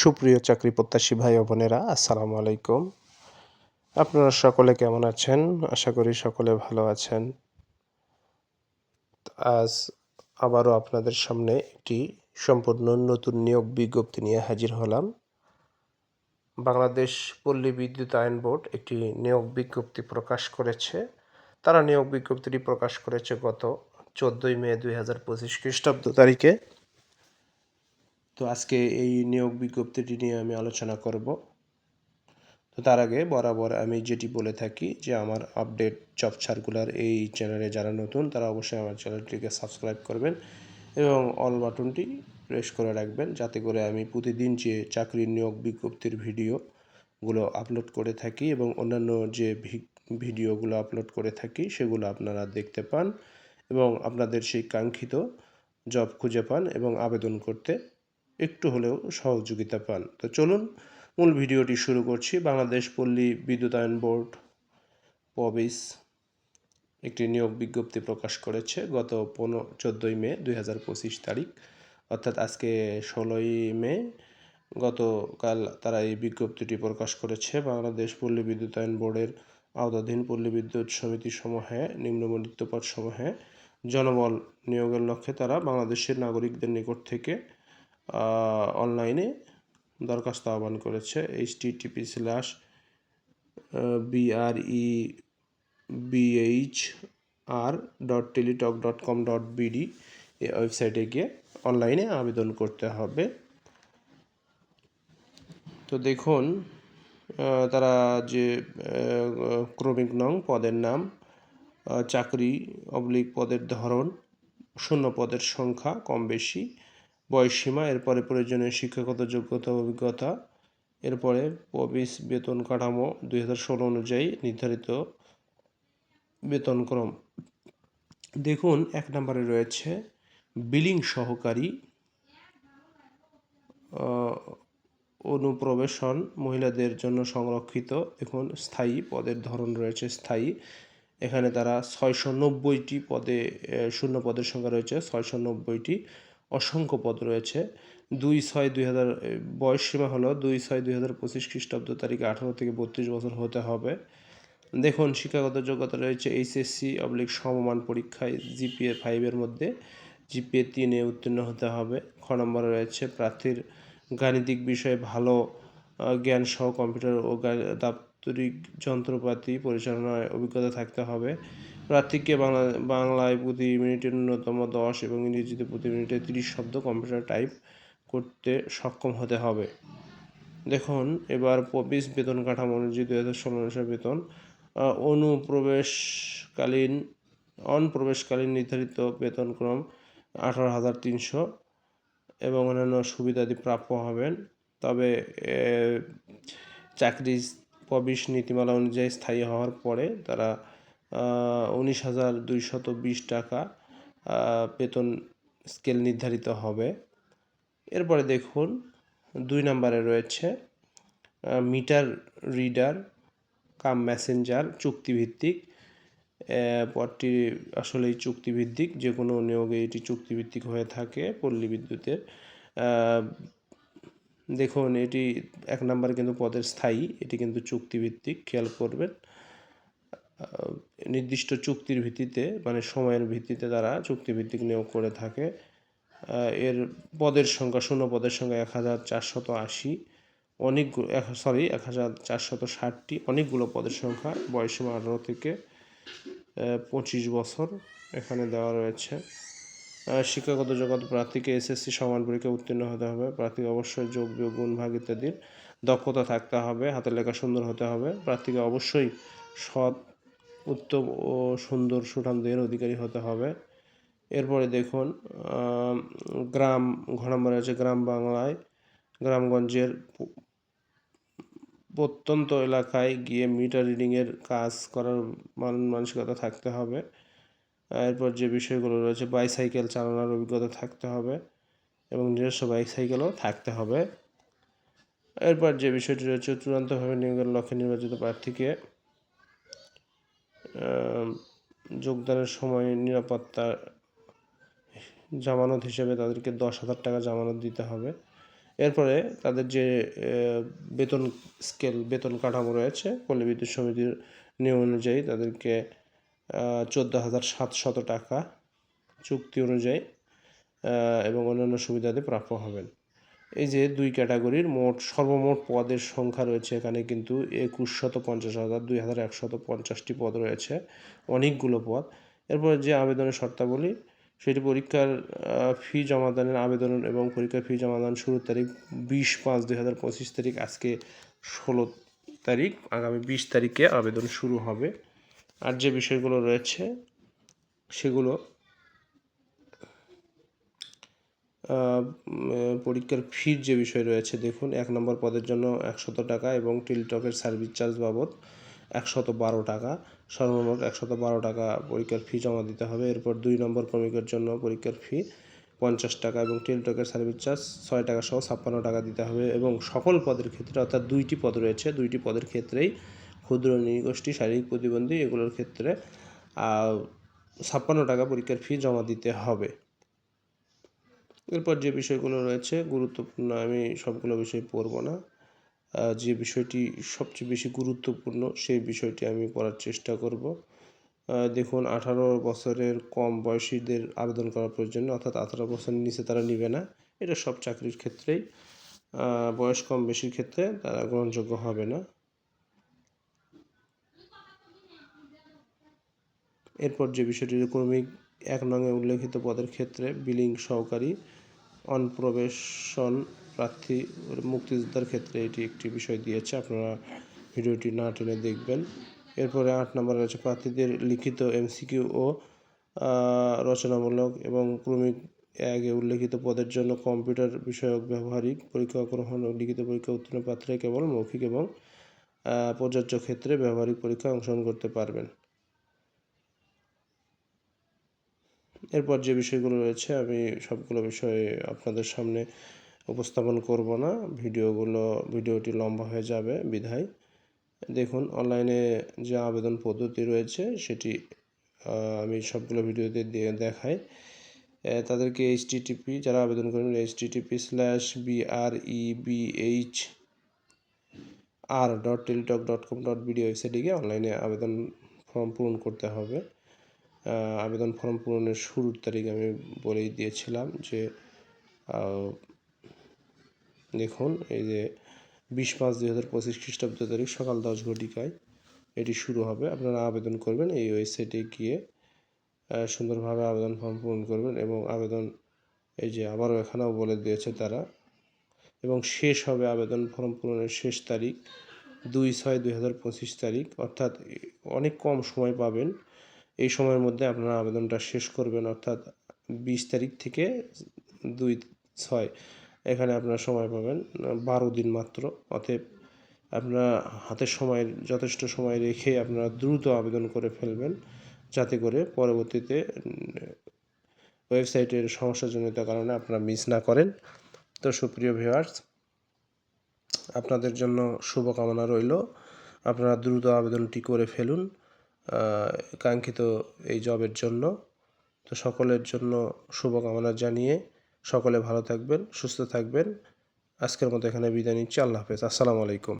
সুপ্রিয় চাকরি প্রত্যাশী ভাই ও বোনেরা, আসসালামু আলাইকুম। আপনারা সকলে কেমন আছেন? আশা করি সকলে ভালো আছেন। আজ আবারও আপনাদের সামনে একটি সম্পূর্ণ নতুন নিয়োগ বিজ্ঞপ্তি নিয়ে হাজির হলাম। বাংলাদেশ পল্লী বিদ্যুৎ আইন বোর্ড একটি নিয়োগ বিজ্ঞপ্তি প্রকাশ করেছে। তারা নিয়োগ বিজ্ঞপ্তিটি প্রকাশ করেছে গত চোদ্দোই মে দুই হাজার পঁচিশ খ্রিস্টাব্দ তারিখে। তো আজকে এই নিয়োগ বিজ্ঞপ্তিটি নিয়ে আমি আলোচনা করব। তো তার আগে বরাবর আমি যেটি বলে থাকি যে আমার আপডেট জব সার্কুলার এই চ্যানেলে যারা নতুন, তারা অবশ্যই আমার চ্যানেলটিকে সাবস্ক্রাইব করবেন এবং অল বাটনটি প্রেস করে রাখবেন যাতে করে আমি প্রতিদিন যে চাকরির নিয়োগ বিজ্ঞপ্তির ভিডিওগুলো আপলোড করে থাকি এবং অন্যান্য যে ভিডিওগুলো আপলোড করে থাকি সেগুলো আপনারা দেখতে পান এবং আপনাদের সেই কাঙ্ক্ষিত জব খুঁজে পান এবং আবেদন করতে একটু হলেও সহযোগিতা পান। তো চলুন, মূল ভিডিওটি শুরু করছি। বাংলাদেশ পল্লী বিদ্যুতায়ন বোর্ড, পবিস, একটি নিয়োগ বিজ্ঞপ্তি প্রকাশ করেছে গত পনেরো, চোদ্দোই মে দুই হাজার পঁচিশ তারিখ। অর্থাৎ আজকে ষোলোই মে, গতকাল তারা এই বিজ্ঞপ্তিটি প্রকাশ করেছে। বাংলাদেশ পল্লী বিদ্যুতায়ন বোর্ডের আওতাধীন পল্লী বিদ্যুৎ সমিতি সমূহে নিম্নমন্ডিত পদ সমূহে জনবল নিয়োগের লক্ষ্যে তারা বাংলাদেশের নাগরিকদের নিকট থেকে অনলাইনে দরখাস্ত আহ্বান করেছে H TP slash BRE BH R dot Teletalk dot com dot BD এই ওয়েবসাইটে গিয়ে অনলাইনে আবেদন করতে হবে। তো দেখুন তারা যে ক্রমিক নং পদের নাম চাকরি অবলিক পদের ধরন, শূন্য পদের সংখ্যা কম বেশি বয়সসীমা এরপরে প্রয়োজনীয় শিক্ষাগত যোগ্যতা অভিজ্ঞতা, এরপরে প্রবেশ বেতন কাঠামো দুই ষোলো অনুযায়ী নির্ধারিত বেতনক্রম দেখুন, এক নম্বরে রয়েছে বিলিং সহকারী অনুপ্রবেশন মহিলাদের জন্য সংরক্ষিত। এখন স্থায়ী পদের ধরন রয়েছে স্থায়ী। এখানে তারা ছয়শো নব্বইটি পদে শূন্য পদের সংখ্যা রয়েছে, ছয়শো নব্বইটি। অসংখ্য পদ রয়েছে। দুই ছয় দুই হাজার বয়স সীমা হলো দুই ছয় দুই হাজার পঁচিশ খ্রিস্টাব্দ তারিখে আঠারো থেকে বত্রিশ বছর হতে হবে। দেখুন, শিক্ষাগত যোগ্যতা রয়েছে এইচএসসি অবলিক সমমান পরীক্ষায় জিপিএ ফাইভের মধ্যে। জিপিএ তিনে উত্তীর্ণ হতে হবে। খ নম্বরে রয়েছে প্রার্থীর গাণিতিক বিষয়ে ভালো জ্ঞান সহ কম্পিউটার ও দাপ্তরিক যন্ত্রপাতি পরিচালনায় অভিজ্ঞতা থাকতে হবে। প্রার্থীকে বাংলা, বাংলায় প্রতি মিনিটে ন্যূনতম দশ এবং ইংরেজিতে প্রতি মিনিটে তিরিশ শব্দ কম্পিউটার টাইপ করতে সক্ষম হতে হবে। দেখুন, এবার প্রবেশ বেতন কাঠামো অনুযায়ী দু হাজার ষোলো বেতন। অনুপ্রবেশকালীন, অনপ্রবেশকালীন নির্ধারিত বেতনক্রম আঠারো হাজার তিনশো এবং অন্যান্য সুবিধাদি প্রাপ্য হবেন। তবে চাকরি প্রবেশ নীতিমালা অনুযায়ী স্থায়ী হওয়ার পরে তারা উনিশ হাজার দুইশত বিশ টাকা বেতন স্কেল নির্ধারিত হবে। এরপরে দেখুন, দুই নম্বরে রয়েছে মিটার রিডার, কাম মেসেঞ্জার, চুক্তিভিত্তিক। পদটি আসলেই চুক্তিভিত্তিক যে কোনো নিয়োগে এটি চুক্তিভিত্তিক হয়ে থাকে, পল্লী বিদ্যুতের। দেখুন, এটি এক নম্বরে কিন্তু পদের স্থায়ী, এটি কিন্তু চুক্তিভিত্তিক, খেয়াল করবেন। নির্দিষ্ট চুক্তির ভিত্তিতে মানে সময়ের ভিত্তিতে তারা চুক্তিভিত্তিক নিয়োগ করে থাকে। এর পদের সংখ্যা, শূন্য পদের সংখ্যা এক হাজার চারশত আশি। অনেকগুলো সরি এক হাজার চারশত ষাটটি। অনেকগুলো পদের সংখ্যা বয়সীমা আঠারো থেকে পঁচিশ বছর এখানে দেওয়া রয়েছে। শিক্ষাগত জগৎ প্রার্থীকে এসএসসি সমান পরীক্ষা উত্তীর্ণ হতে হবে। প্রার্থীকে অবশ্যই যোগ, বিয়োগ, গুণ, ভাগ ইত্যাদির দক্ষতা থাকতে হবে, হাতের লেখা সুন্দর হতে হবে। প্রার্থীকে অবশ্যই সৎ, উত্তম ও সুন্দর সুঠাম দেহের অধিকারী হতে হবে। এরপরে দেখুন গ্রাম, ঘ নম্বরে আছে গ্রাম বাংলায়, গ্রামগঞ্জের প্রত্যন্ত এলাকায় গিয়ে মিটার রিডিংয়ের কাজ করার মান, মানসিকতা থাকতে হবে। এরপর যে বিষয়গুলো রয়েছে বাইসাইকেল চালানোর অভিজ্ঞতা থাকতে হবে এবং নিজস্ব বাইসাইকেলও থাকতে হবে। এরপর যে বিষয়টি রয়েছে, চূড়ান্তভাবে নিয়োগের লক্ষ্যে নির্বাচিত প্রার্থীকে যোগদানের সময় নিরাপত্তা জামানত হিসেবে তাদেরকে দশ হাজার টাকা জামানত দিতে হবে। এরপরে তাদের যে বেতন স্কেল বেতন কাঠামো রয়েছে, পল্লী বিদ্যুৎ সমিতির নিয়ম অনুযায়ী তাদেরকে চোদ্দ হাজার সাতশত টাকা চুক্তি অনুযায়ী এবং অন্যান্য সুবিধাতে প্রাপ্য হবেন। এই যে দুই ক্যাটাগরির মোট, সর্বমোট পদের সংখ্যা রয়েছে এখানে কিন্তু একুশশত পঞ্চাশ হাজার, দুই হাজার একশত পঞ্চাশটি পদ রয়েছে, অনেকগুলো পদ। এরপর যে আবেদনের শর্তাবলী, সেটি পরীক্ষার ফি জমাদানের আবেদন এবং পরীক্ষার ফি জমাদান শুরুর তারিখ বিশ পাঁচ দুই হাজার পঁচিশ তারিখ, আজকে ষোলো তারিখ, আগামী বিশ তারিখে আবেদন শুরু হবে। আর যে বিষয়গুলো রয়েছে, সেগুলো পরীক্ষার ফির যে বিষয় রয়েছে, দেখুন, এক নম্বর পদের জন্য একশত টাকা এবং টিলটকের সার্ভিস চার্জ বাবদ একশত বারো টাকা। সর্বমোট একশত বারো টাকা পরীক্ষার ফি জমা দিতে হবে। এরপর দুই নম্বর ক্রমিকের জন্য পরীক্ষার ফি পঞ্চাশ টাকা এবং টেলটকের সার্ভিস চার্জ ছয় টাকা সহ ছাপ্পান্ন টাকা দিতে হবে। এবং সকল পদের ক্ষেত্রে, অর্থাৎ দুইটি পদ রয়েছে, দুইটি পদের ক্ষেত্রেই ক্ষুদ্র নৃগোষ্ঠী, শারীরিক প্রতিবন্ধী এগুলোর ক্ষেত্রে ছাপ্পান্ন টাকা পরীক্ষার ফি জমা দিতে হবে। এরপর যে বিষয়গুলো রয়েছে, গুরুত্বপূর্ণ, আমি সবগুলো বিষয় পড়ব না। যে বিষয়টি সবচেয়ে বেশি গুরুত্বপূর্ণ, সেই বিষয়টি আমি পড়ার চেষ্টা করব। দেখুন, আঠারো বছরের কম বয়সীদের আবেদন করার প্রয়োজন অর্থাৎ আঠারো বছরের নিচে তারা নিবে না। এটা সব চাকরির ক্ষেত্রেই। বয়স কম বেশির ক্ষেত্রে তারা গ্রহণযোগ্য হবে না। এরপর যে বিষয়টি ক্রমিক এক নঙে উল্লেখিত পদের ক্ষেত্রে বিলিং সহকারী অনপ্রবেশন প্রার্থী মুক্তিযোদ্ধার ক্ষেত্রে এটি একটি বিষয় দিয়েছে। আপনারা ভিডিওটি না টেনে দেখবেন। এরপরে আট নম্বরে রয়েছে প্রার্থীদের লিখিত এমসিকিউ ও রচনামূলক এবং ক্রমিক একে উল্লেখিত পদের জন্য কম্পিউটার বিষয়ক ব্যবহারিক পরীক্ষা গ্রহণ ও লিখিত পরীক্ষা উত্তীর্ণ প্রার্থীরা কেবল মৌখিক এবং প্রযোজ্য ক্ষেত্রে ব্যবহারিক পরীক্ষায় অংশগ্রহণ করতে পারবেন। এরপর যে বিষয়গুলো রয়েছে, আমি সবগুলো বিষয়ে আপনাদের সামনে উপস্থাপন করব না। ভিডিওগুলো, ভিডিওটি লম্বা হয়ে যাবে, বিধায়। দেখুন, অনলাইনে যে আবেদন পদ্ধতি রয়েছে, সেটি আমি সবগুলো ভিডিওতে দিয়ে দেখাই। তাদেরকে এইচটিটিপি যারা আবেদন করবেন HTTP slash BRE BH R dot Teletalk dot com dot BD ওয়েবসাইটে গিয়ে অনলাইনে আবেদন ফর্ম পূরণ করতে হবে। আবেদন ফর্ম পূরণের শুরুর তারিখ আমি বলেই দিয়েছিলাম যে দেখুন, এই যে বিশ পাঁচ দুই হাজার পঁচিশ খ্রিস্টাব্দ তারিখ সকাল দশ ঘটিকায় এটি শুরু হবে। আপনারা আবেদন করবেন এই ওয়েবসাইটে গিয়ে সুন্দরভাবে আবেদন ফর্ম পূরণ করবেন এবং আবেদন এই যে আবারও এখানেও বলে দিয়েছে তারা, এবং শেষ হবে আবেদন ফর্ম পূরণের শেষ তারিখ দুই ছয় দুই হাজার পঁচিশ তারিখ। অর্থাৎ অনেক কম সময় পাবেন এই সময়ের মধ্যে আপনারা আবেদনটা শেষ করবেন, অর্থাৎ বিশ তারিখ থেকে দুই ছয় এখানে আপনারা সময় পাবেন, বারো দিন মাত্র। অতএব আপনারা হাতের সময়, যথেষ্ট সময় রেখে আপনারা দ্রুত আবেদন করে ফেলবেন, যাতে করে পরবর্তীতে ওয়েবসাইটের সমস্যাজনিত কারণে আপনারা মিস না করেন। তো সুপ্রিয় ভিউয়ার্স, আপনাদের জন্য শুভকামনা রইল। আপনারা দ্রুত আবেদনটি করে ফেলুন। কাঙ্ক্ষিত এই জবের জন্য। তো সকলের জন্য শুভকামনা জানিয়ে সকলে ভালো থাকবেন, সুস্থ থাকবেন। আজকের মতো এখানে বিদায় নিচ্ছি। আল্লাহ হাফেজ। আসসালামু আলাইকুম।